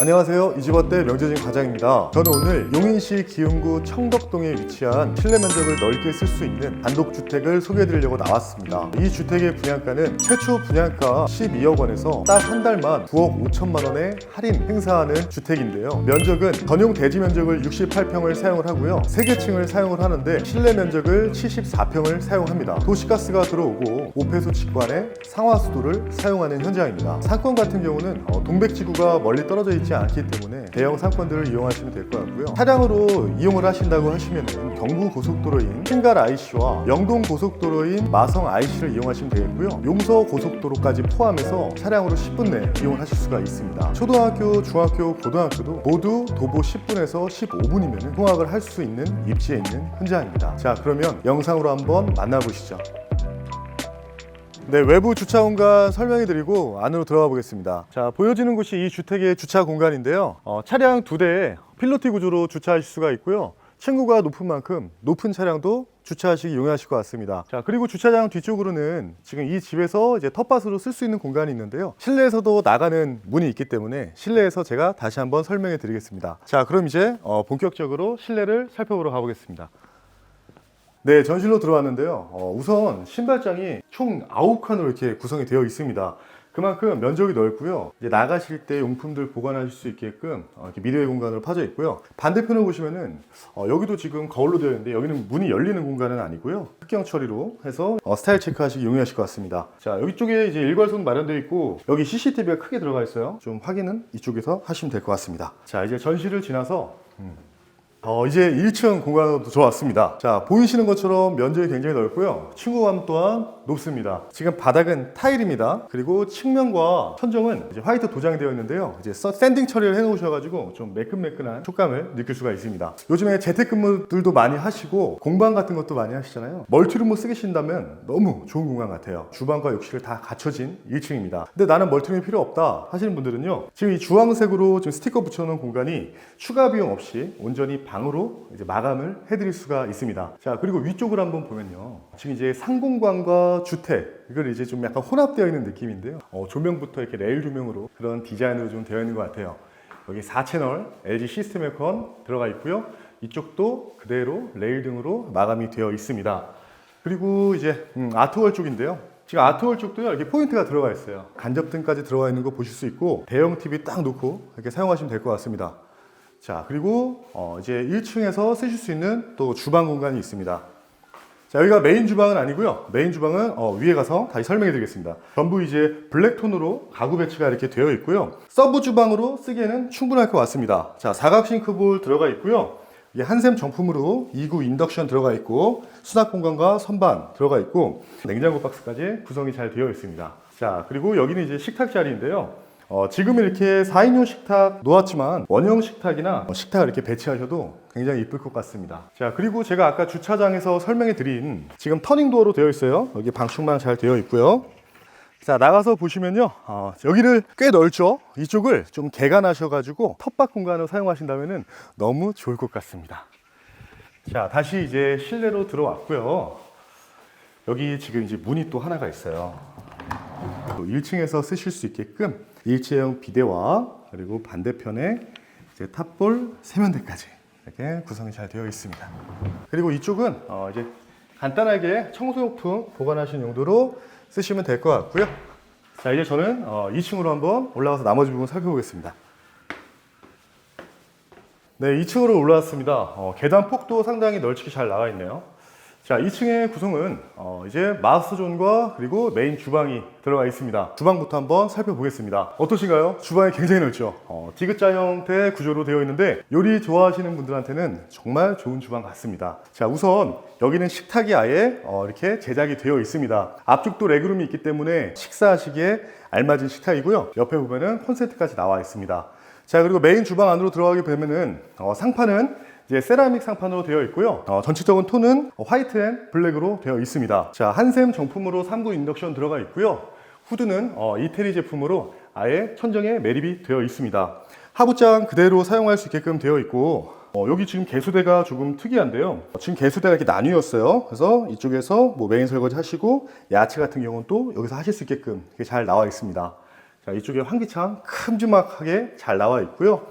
안녕하세요. 이집어때 명재진 과장입니다. 저는 오늘 용인시 기흥구 청덕동에 위치한 실내 면적을 넓게 쓸 수 있는 단독주택을 소개해드리려고 나왔습니다. 이 주택의 분양가는 최초 분양가 12억 원에서 딱 한 달만 9억 5천만 원의 할인 행사하는 주택인데요. 면적은 전용 대지 면적을 68평을 사용을 하고요. 3개층을 사용을 하는데 실내 면적을 74평을 사용합니다. 도시가스가 들어오고 오폐수 직관에 상하수도를 사용하는 현장입니다. 상권 같은 경우는 어, 동백지구가 멀리 떨어져 있지 않기 때문에 대형 상권들을 이용하시면 될 것 같고요. 차량으로 이용을 하신다고 하시면 경부 고속도로인 신갈 IC와 영동 고속도로인 마성 IC를 이용하시면 되겠고요. 용서 고속도로까지 포함해서 차량으로 10분 내에 이용을 하실 수가 있습니다. 초등학교, 중학교, 고등학교도 모두 도보 10분에서 15분이면 통학을 할 수 있는 입지에 있는 현장입니다. 자, 그러면 영상으로 한번 만나보시죠. 네, 외부 주차 공간 설명해 드리고 안으로 들어가 보겠습니다. 자, 보여지는 곳이 이 주택의 주차 공간인데요. 어, 차량 두 대에 필로티 구조로 주차하실 수가 있고요. 층고가 높은 만큼 높은 차량도 주차하시기 용이하실 것 같습니다. 자, 그리고 주차장 뒤쪽으로는 지금 이 집에서 이제 텃밭으로 쓸 수 있는 공간이 있는데요. 실내에서도 나가는 문이 있기 때문에 실내에서 제가 다시 한번 설명해 드리겠습니다. 자, 그럼 이제 어, 본격적으로 실내를 살펴보러 가보겠습니다. 네, 전실로 들어왔는데요. 어, 우선 신발장이 총 9칸으로 이렇게 구성이 되어 있습니다. 그만큼 면적이 넓고요. 이제 나가실 때 용품들 보관하실 수 있게끔 어, 이렇게 미래의 공간으로 파져 있고요. 반대편을 보시면은 어, 여기도 지금 거울로 되어 있는데 여기는 문이 열리는 공간은 아니고요. 흑경 처리로 해서 어, 스타일 체크하시기 용이하실 것 같습니다. 자, 여기 쪽에 이제 일괄석 마련되어 있고 여기 CCTV가 크게 들어가 있어요. 좀 확인은 이쪽에서 하시면 될 것 같습니다. 자, 이제 전실을 지나서 어, 이제 1층 공간으로 들어왔습니다. 자, 보이시는 것처럼 면적이 굉장히 넓고요. 층고감 또한 높습니다. 지금 바닥은 타일입니다. 그리고 측면과 천정은 이제 화이트 도장이 되어 있는데요. 이제 서- 샌딩 처리를 해 놓으셔가지고 좀 매끈매끈한 촉감을 느낄 수가 있습니다. 요즘에 재택근무들도 많이 하시고 공방 같은 것도 많이 하시잖아요. 멀티룸을 쓰신다면 너무 좋은 공간 같아요. 주방과 욕실을 다 갖춰진 1층입니다. 근데 나는 멀티룸이 필요 없다 하시는 분들은요. 지금 이 주황색으로 지금 스티커 붙여놓은 공간이 추가 비용 없이 온전히 방으로 이제 마감을 해드릴 수가 있습니다. 자 그리고 위쪽을 한번 보면요. 지금 이제 상공관과 주택 이걸 이제 좀 약간 혼합되어 있는 느낌인데요. 어, 조명부터 이렇게 레일 조명으로 그런 디자인으로 좀 되어 있는 것 같아요. 여기 4채널 LG 시스템 에어컨 들어가 있고요. 이쪽도 그대로 레일 등으로 마감이 되어 있습니다. 그리고 이제 음, 아트월 쪽인데요. 지금 아트월 쪽도요 이렇게 포인트가 들어가 있어요. 간접등까지 들어가 있는 거 보실 수 있고 대형 TV 딱 놓고 이렇게 사용하시면 될 것 같습니다. 자 그리고 어, 이제 1층에서 쓰실 수 있는 또 주방 공간이 있습니다. 자 여기가 메인 주방은 아니고요. 메인 주방은 어, 위에 가서 다시 설명해 드리겠습니다. 전부 이제 블랙톤으로 가구 배치가 이렇게 되어 있고요. 서브 주방으로 쓰기에는 충분할 것 같습니다. 자 사각 싱크볼 들어가 있고요. 이게 한샘 정품으로 2구 인덕션 들어가 있고 수납 공간과 선반 들어가 있고 냉장고 박스까지 구성이 잘 되어 있습니다. 자 그리고 여기는 이제 식탁 자리인데요. 어, 지금 이렇게 4인용 식탁 놓았지만 원형 식탁이나 어, 식탁을 이렇게 배치하셔도 굉장히 이쁠 것 같습니다. 자, 그리고 제가 아까 주차장에서 설명해 드린 지금 터닝 도어로 되어 있어요. 여기 방충망 잘 되어 있고요. 자, 나가서 보시면요. 어, 여기를 꽤 넓죠? 이쪽을 좀 개간하셔 가지고 텃밭 공간으로 사용하신다면 너무 좋을 것 같습니다. 자, 다시 이제 실내로 들어왔고요. 여기 지금 이제 문이 또 하나가 있어요. 또 1층에서 쓰실 수 있게끔 일체형 비대와 그리고 반대편에 이제 탑볼 세면대까지 이렇게 구성이 잘 되어 있습니다. 그리고 이쪽은 어 이제 간단하게 청소용품 보관하시는 용도로 쓰시면 될 것 같고요. 자 이제 저는 어 2층으로 한번 올라가서 나머지 부분 살펴보겠습니다. 네, 2층으로 올라왔습니다. 어, 계단 폭도 상당히 널찍이 잘 나와 있네요. 자, 2층의 구성은 어, 이제 마스터존과 그리고 메인 주방이 들어가 있습니다. 주방부터 한번 살펴보겠습니다. 어떠신가요? 주방이 굉장히 넓죠. 어, 디귿자 형태 구조로 되어 있는데 요리 좋아하시는 분들한테는 정말 좋은 주방 같습니다. 자, 우선 여기는 식탁이 아예 어, 이렇게 제작이 되어 있습니다. 앞쪽도 레그룸이 있기 때문에 식사하시기에 알맞은 식탁이고요. 옆에 보면은 콘센트까지 나와 있습니다. 자 그리고 메인 주방 안으로 들어가게 되면은 어, 상판은 이제 세라믹 상판으로 되어 있고요. 어, 전체적인 톤은 화이트 앤 블랙으로 되어 있습니다. 자 한샘 정품으로 3구 인덕션 들어가 있고요. 후드는 어, 이태리 제품으로 아예 천정에 매립이 되어 있습니다. 하부장 그대로 사용할 수 있게끔 되어 있고 어, 여기 지금 개수대가 조금 특이한데요. 지금 개수대가 이렇게 나뉘었어요. 그래서 이쪽에서 뭐 메인 설거지 하시고 야채 같은 경우는 또 여기서 하실 수 있게끔 잘 나와 있습니다. 자, 이쪽에 환기창 큼지막하게 잘 나와 있고요.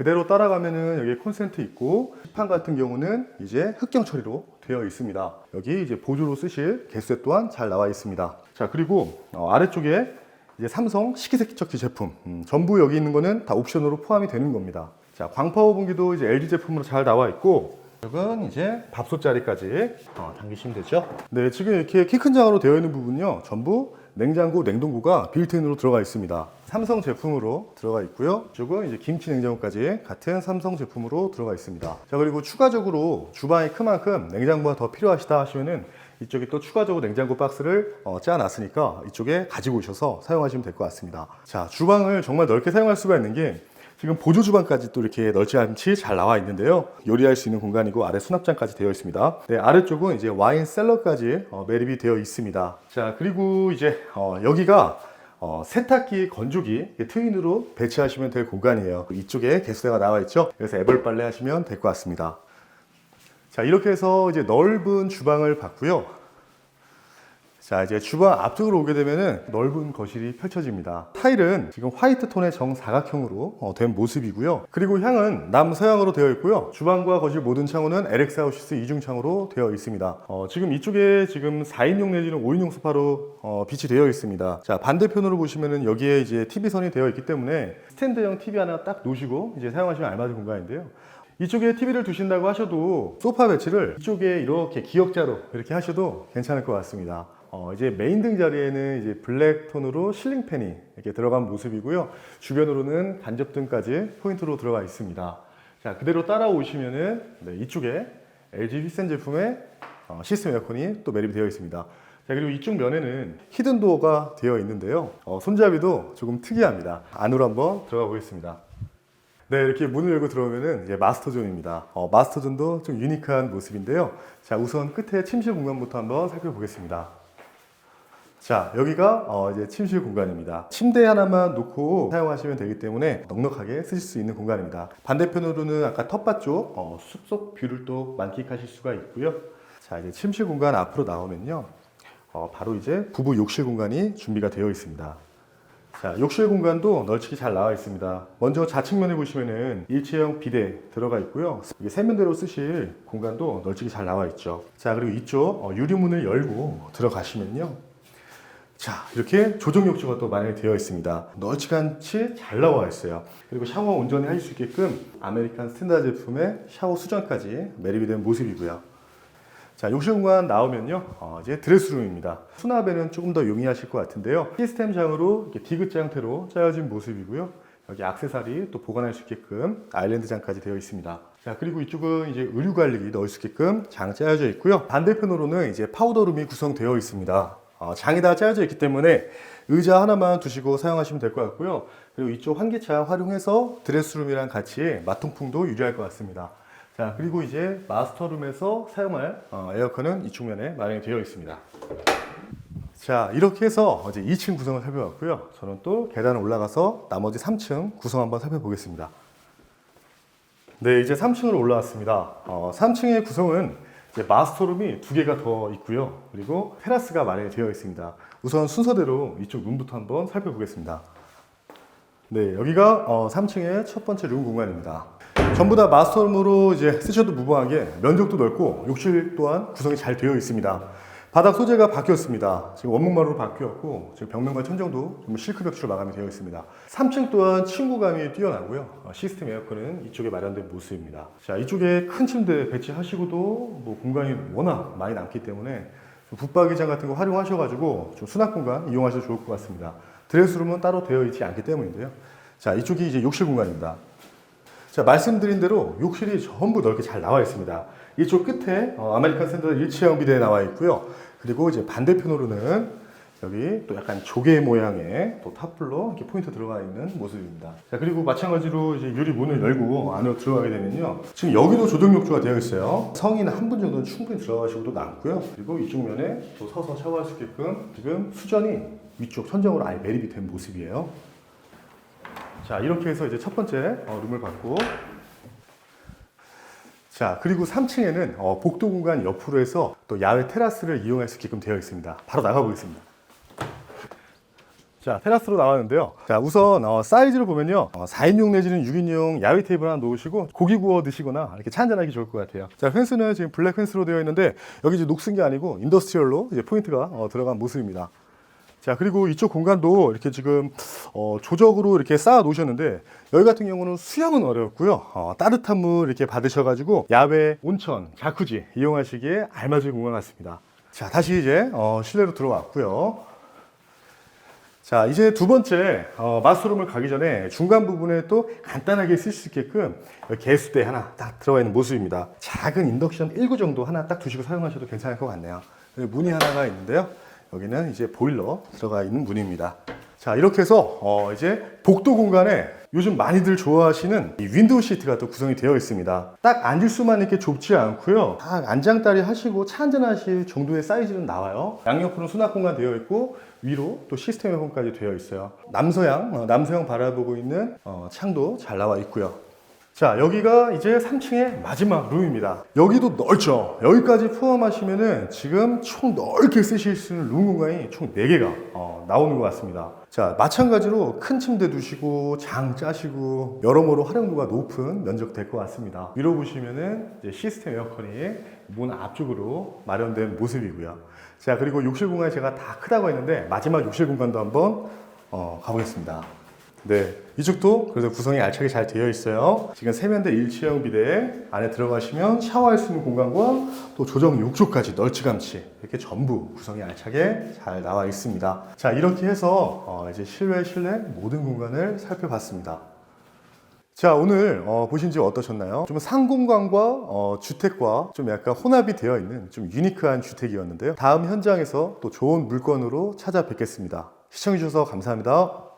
그대로 따라가면은 여기 콘센트 있고 시판 같은 경우는 이제 흑경 처리로 되어 있습니다. 여기 이제 보조로 쓰실 개수대 또한 잘 나와 있습니다. 자 그리고 어, 아래쪽에 이제 삼성 식기세척기 제품 음, 전부 여기 있는 거는 다 옵션으로 포함이 되는 겁니다. 자 광파워 분기도 이제 LG 제품으로 잘 나와 있고 이건 이제 밥솥 자리까지 어, 당기시면 되죠. 네 지금 이렇게 키 큰 장으로 되어 있는 부분요 전부 냉장고, 냉동고가 빌트인으로 들어가 있습니다. 삼성 제품으로 들어가 있고요. 이쪽은 이제 김치 냉장고까지 같은 삼성 제품으로 들어가 있습니다. 자, 그리고 추가적으로 주방이 큰 만큼 냉장고가 더 필요하시다 하시면은 이쪽에 또 추가적으로 냉장고 박스를 어, 짜놨으니까 이쪽에 가지고 오셔서 사용하시면 될 것 같습니다. 자, 주방을 정말 넓게 사용할 수가 있는 게 지금 보조 주방까지 또 이렇게 널찍함치 잘 나와 있는데요. 요리할 수 있는 공간이고 아래 수납장까지 되어 있습니다. 네, 아래쪽은 이제 와인 셀러까지 어, 매립이 되어 있습니다. 자, 그리고 이제 어, 여기가 어, 세탁기, 건조기 트윈으로 배치하시면 될 공간이에요. 이쪽에 개수대가 나와 있죠. 그래서 애벌 빨래 하시면 될 것 같습니다. 자, 이렇게 해서 이제 넓은 주방을 봤고요. 자, 이제 주방 앞쪽으로 오게 되면은 넓은 거실이 펼쳐집니다. 타일은 지금 화이트 톤의 정사각형으로 어, 된 모습이고요. 그리고 향은 남서향으로 되어 있고요. 주방과 거실 모든 창호는 LX 하우시스 이중창으로 되어 있습니다. 어, 지금 이쪽에 지금 4인용 내지는 5인용 소파로 어, 빛이 되어 있습니다. 자, 반대편으로 보시면은 여기에 이제 TV선이 되어 있기 때문에 스탠드형 TV 하나 딱 놓으시고 이제 사용하시면 알맞은 공간인데요. 이쪽에 TV를 두신다고 하셔도 소파 배치를 이쪽에 이렇게 기역자로 이렇게 하셔도 괜찮을 것 같습니다. 어, 이제 메인 등 자리에는 이제 블랙 톤으로 실링 팬이 이렇게 들어간 모습이고요. 주변으로는 간접 등까지 포인트로 들어가 있습니다. 자, 그대로 따라오시면은 네, 이쪽에 LG 휘센 제품의 어, 시스템 에어컨이 또 매립이 되어 있습니다. 자, 그리고 이쪽 면에는 히든 도어가 되어 있는데요. 어, 손잡이도 조금 특이합니다. 안으로 한번 들어가 보겠습니다. 네, 이렇게 문을 열고 들어오면은 이제 마스터존입니다. 어, 마스터존도 좀 유니크한 모습인데요. 자, 우선 끝에 침실 공간부터 한번 살펴보겠습니다. 자, 여기가 어, 이제 침실 공간입니다. 침대 하나만 놓고 사용하시면 되기 때문에 넉넉하게 쓰실 수 있는 공간입니다. 반대편으로는 아까 텃밭 쪽 어, 숲속 뷰를 또 만끽하실 수가 있고요. 자, 이제 침실 공간 앞으로 나오면요. 어, 바로 이제 부부 욕실 공간이 준비가 되어 있습니다. 자, 욕실 공간도 널찍이 잘 나와 있습니다. 먼저 좌측면에 보시면은 일체형 비대 들어가 있고요. 이게 세면대로 쓰실 공간도 널찍이 잘 나와 있죠. 자, 그리고 이쪽 어, 유리문을 열고 들어가시면요. 자, 이렇게 조정 욕조가 또 마련이 되어 있습니다. 널찍한치 잘 나와 있어요. 그리고 샤워 온전히 하실 수 있게끔 아메리칸 스탠다드 제품의 샤워 수전까지 매립이 된 모습이고요. 자, 욕실 공간 나오면요. 어, 이제 드레스룸입니다. 수납에는 조금 더 용이하실 것 같은데요. 시스템장으로 디귿자 형태로 짜여진 모습이고요. 여기 악세사리 또 보관할 수 있게끔 아일랜드장까지 되어 있습니다. 자, 그리고 이쪽은 이제 의류 관리 넣을 수 있게끔 장 짜여져 있고요. 반대편으로는 이제 파우더룸이 구성되어 있습니다. 어, 장이 다 짜여져 있기 때문에 의자 하나만 두시고 사용하시면 될 것 같고요. 그리고 이쪽 환기창 활용해서 드레스룸이랑 같이 마통풍도 유리할 것 같습니다. 자, 그리고 이제 마스터룸에서 사용할 어, 에어컨은 이쪽 면에 마련이 되어 있습니다. 자, 이렇게 해서 이제 2층 구성을 살펴봤고요. 저는 또 계단을 올라가서 나머지 3층 구성 한번 살펴보겠습니다. 네, 이제 3층으로 올라왔습니다. 어, 3층의 구성은 이제 마스터룸이 두 개가 더 있고요. 그리고 테라스가 마련이 되어 있습니다. 우선 순서대로 이쪽 룸부터 한번 살펴보겠습니다. 네, 여기가 어, 3층의 첫 번째 룸 공간입니다. 전부 다 마스터룸으로 이제 쓰셔도 무방하게 면적도 넓고 욕실 또한 구성이 잘 되어 있습니다. 바닥 소재가 바뀌었습니다. 지금 원목마루로 바뀌었고 지금 벽면과 천정도 실크 벽지로 마감이 되어 있습니다. 3층 또한 친구감이 뛰어나고요. 어, 시스템 에어컨은 이쪽에 마련된 모습입니다. 자 이쪽에 큰 침대 배치하시고도 뭐 공간이 워낙 많이 남기 때문에 좀 붙박이장 같은 거 활용하셔가지고 좀 수납 공간 이용하셔도 좋을 것 같습니다. 드레스룸은 따로 되어 있지 않기 때문인데요. 자 이쪽이 이제 욕실 공간입니다. 자, 말씀드린 대로 욕실이 전부 넓게 잘 나와 있습니다. 이쪽 끝에 어, 아메리칸 스탠더드 일체형 비대 나와 있고요. 그리고 이제 반대편으로는 여기 또 약간 조개 모양의 또 탑불로 이렇게 포인트 들어가 있는 모습입니다. 자, 그리고 마찬가지로 이제 유리 문을 열고 안으로 들어가게 되면요. 지금 여기도 조정 욕조가 되어 있어요. 성인 한 분 정도는 충분히 들어가시고도 남고요. 그리고 이쪽 면에 또 서서 샤워할 수 있게끔 지금 수전이 위쪽 천정으로 아예 매립이 된 모습이에요. 자, 이렇게 해서 이제 첫 번째 어, 룸을 봤고. 자, 그리고 3층에는 어, 복도 공간 옆으로 해서 또 야외 테라스를 이용할 수 있게끔 되어 있습니다. 바로 나가 보겠습니다. 자, 테라스로 나왔는데요. 자, 우선 어, 사이즈를 보면요. 어, 4인용 내지는 6인용 야외 테이블 하나 놓으시고 고기 구워 드시거나 이렇게 차 한잔하기 좋을 것 같아요. 자, 펜스는 지금 블랙 펜스로 되어 있는데 여기 이제 녹슨 게 아니고 인더스트리얼로 이제 포인트가 어, 들어간 모습입니다. 자, 그리고 이쪽 공간도 이렇게 지금 어, 조적으로 이렇게 쌓아 놓으셨는데 여기 같은 경우는 수영은 어렵고요. 어, 따뜻한 물 이렇게 받으셔가지고 야외 온천, 자쿠지 이용하시기에 알맞은 공간 같습니다. 자, 다시 이제 어, 실내로 들어왔고요. 자, 이제 두 번째 어, 마스룸을 가기 전에 중간 부분에 또 간단하게 쓸 수 있게끔 개수대 하나 딱 들어가 있는 모습입니다. 작은 인덕션 1구 정도 하나 딱 두시고 사용하셔도 괜찮을 것 같네요. 문이 하나가 있는데요. 여기는 이제 보일러 들어가 있는 문입니다. 자, 이렇게 해서 어, 이제 복도 공간에 요즘 많이들 좋아하시는 이 윈도우 시트가 또 구성이 되어 있습니다. 딱 앉을 수만 이렇게 좁지 않고요. 딱 안장다리 하시고 차 한잔 하실 정도의 사이즈는 나와요. 양옆으로 수납 공간 되어 있고 위로 또 시스템 에어컨까지 되어 있어요. 남서양, 어, 남서양 바라보고 있는 어, 창도 잘 나와 있고요. 자, 여기가 이제 3층의 마지막 룸입니다. 여기도 넓죠? 여기까지 포함하시면은 지금 총 넓게 쓰실 수 있는 룸 공간이 총 4개가 어, 나오는 것 같습니다. 자, 마찬가지로 큰 침대 두시고, 장 짜시고, 여러모로 활용도가 높은 면적 될 것 같습니다. 위로 보시면은 시스템 에어컨이 문 앞쪽으로 마련된 모습이고요. 자, 그리고 욕실 공간이 제가 다 크다고 했는데, 마지막 욕실 공간도 한번 어, 가보겠습니다. 네, 이쪽도 그래서 구성이 알차게 잘 되어 있어요. 지금 세면대 일체형 비대 안에 들어가시면 샤워할 수 있는 공간과 또 조정 욕조까지 널찌감치 이렇게 전부 구성이 알차게 잘 나와 있습니다. 자, 이렇게 해서 어, 이제 실외 실내 모든 공간을 살펴봤습니다. 자 오늘 어, 보신 지 어떠셨나요? 좀 상공간과 어, 주택과 좀 약간 혼합이 되어 있는 좀 유니크한 주택이었는데요. 다음 현장에서 또 좋은 물건으로 찾아뵙겠습니다. 시청해주셔서 감사합니다.